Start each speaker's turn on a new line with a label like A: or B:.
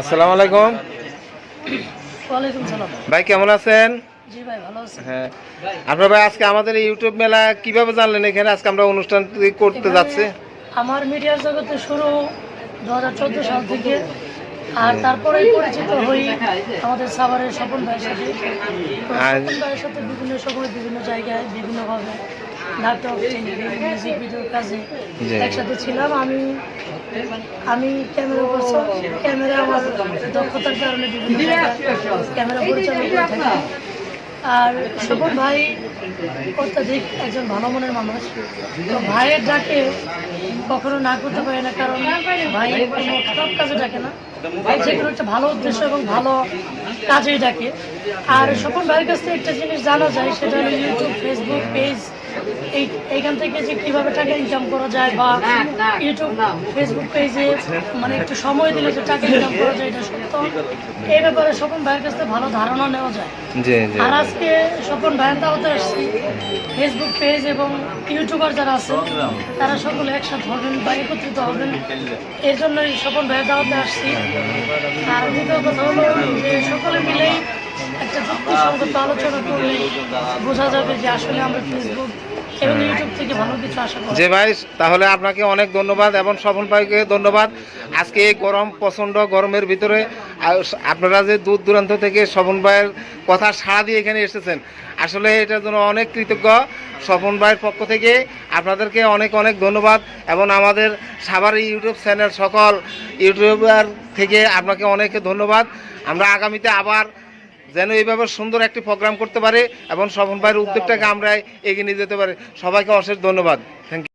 A: আসসালামু আলাইকুম। ভাই কেমন আছেন? হ্যাঁ। আপনার ভাই আজকে আমাদের ইউটিউব মেলা কীভাবে জানলেন এখানে? আজকে আমরা অনুষ্ঠান করতে যাচ্ছি।
B: আমার মিডিয়ার জগতে শুরু দু হাজার চোদ্দ সাল থেকে। আর তারপরে পরিচিত হই আমাদের সাভারের স্বপন ভাইয়ের সাথে। ভাইয়ের সাথে বিভিন্ন সময় বিভিন্ন জায়গায় বিভিন্নভাবে নাটক মিউজিক ভিডিওর কাজে একসাথে ছিলাম। আমি আমি ক্যামেরা ক্যামেরা আমার দক্ষতার কারণে বিভিন্ন ক্যামেরা পরিচালনা করে থাকি। আর স্বপন ভাই অত্যাধিক একজন ভালো মনের মানুষ। তো ভাইয়ের ডাকে কখনো না করতে পারে না কারণ ভাই কোনো খারাপ কাজে ডাকে না। যে কোনো একটা ভালো উদ্দেশ্য এবং ভালো কাজেই ডাকে। আর স্বপন ভাইয়ের কাছ থেকে একটা জিনিস জানা যায় সেটা হলো ইউটিউব ফেসবুক পেজ এইখান থেকে যে কীভাবে টাকা ইনকাম করা যায় বা ইউটিউব ফেসবুক পেজে মানে একটু সময় দিলে যে টাকা ইনকাম করা যায় এটা সত্য। এই ব্যাপারে স্বপন ভাইয়ের কাছ থেকে ভালো ধারণা নেওয়া যায়। আর আজকে স্বপন ভাইয়ের দাওয়াতে আসছি। ফেসবুক পেজ এবং ইউটিউবার যারা আছে তারা সকলে একসাথে হবেন বা একত্রিত হবেন। এর জন্যই স্বপন ভাইয়ের দাওয়াতে আসছি। আর দ্বিতীয় কথা হলো যে সকলে মিলেই একটা যুক্তিসঙ্গত আলোচনা করলে বোঝা যাবে যে আসলে আমরা ফেসবুক এবং ইউটিউব থেকে ভালো কিছু আশা করি।
A: যে ভাই তাহলে আপনাকে অনেক ধন্যবাদ এবং স্বপন ভাইকে ধন্যবাদ। আজকে এই গরম প্রচণ্ড গরমের ভিতরে আপনারা যে দূর দূরান্ত থেকে স্বপন ভাইয়ের কথা সাড়া দিয়ে এখানে এসেছেন আসলে এটার জন্য অনেক কৃতজ্ঞ। স্বপন ভাইয়ের পক্ষ থেকে আপনাদেরকে অনেক অনেক ধন্যবাদ এবং আমাদের সাভার ইউটিউব চ্যানেল সকল ইউটিউবার থেকে আপনাকে অনেক ধন্যবাদ। আমরা আগামীতে আবার যেন এইভাবে সুন্দর একটি প্রোগ্রাম করতে পারে এবং শ্রবণ ভাইয়ের উদ্যোগটাকে আমরা এগিয়ে নিয়ে যেতে পারি। সবাইকে অশেষ ধন্যবাদ। Thank you